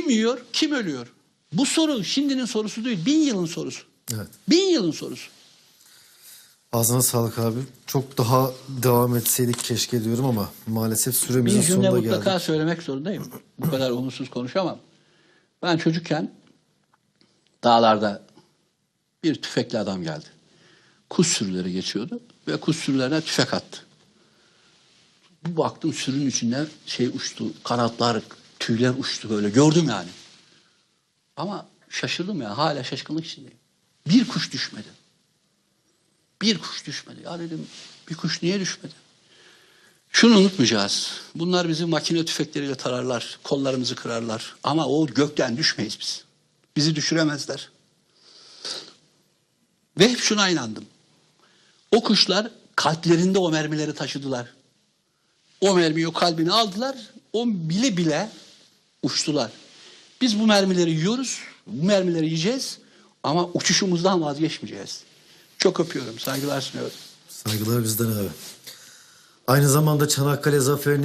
Kim yiyor, kim ölüyor? Bu soru şimdinin sorusu değil, bin yılın sorusu. Evet. Bin yılın sorusu. Ağzına sağlık abi. Çok daha devam etseydik keşke diyorum ama maalesef süremizin Bir cümle sonuna mutlaka geldik. söylemek zorundayım. Bu kadar umutsuz konuşamam. Ben çocukken dağlarda bir tüfekli adam geldi. Kuş sürüleri geçiyordu ve kuş sürülerine tüfek attı. Bir baktım sürünün içinden şey uçtu, kanatlar, tüyler uçtu böyle. Gördüm yani. Ama şaşırdım ya, hala şaşkınlık içindeyim. Bir kuş düşmedi. Bir kuş düşmedi. Ya dedim, bir kuş niye düşmedi? Şunu unutmayacağız. Bunlar bizi makine tüfekleriyle tararlar, kollarımızı kırarlar. Ama o gökten düşmeyiz biz. Bizi düşüremezler. Ve hep şuna inandım. O kuşlar kalplerinde o mermileri taşıdılar. O mermiyi o kalbine aldılar. O bile bile uçtular. Biz bu mermileri yiyoruz. Bu mermileri yiyeceğiz. Ama uçuşumuzdan vazgeçmeyeceğiz. Çok öpüyorum. Saygılar sunuyorum. Saygılar bizden abi. Aynı zamanda Çanakkale Zaferi'nin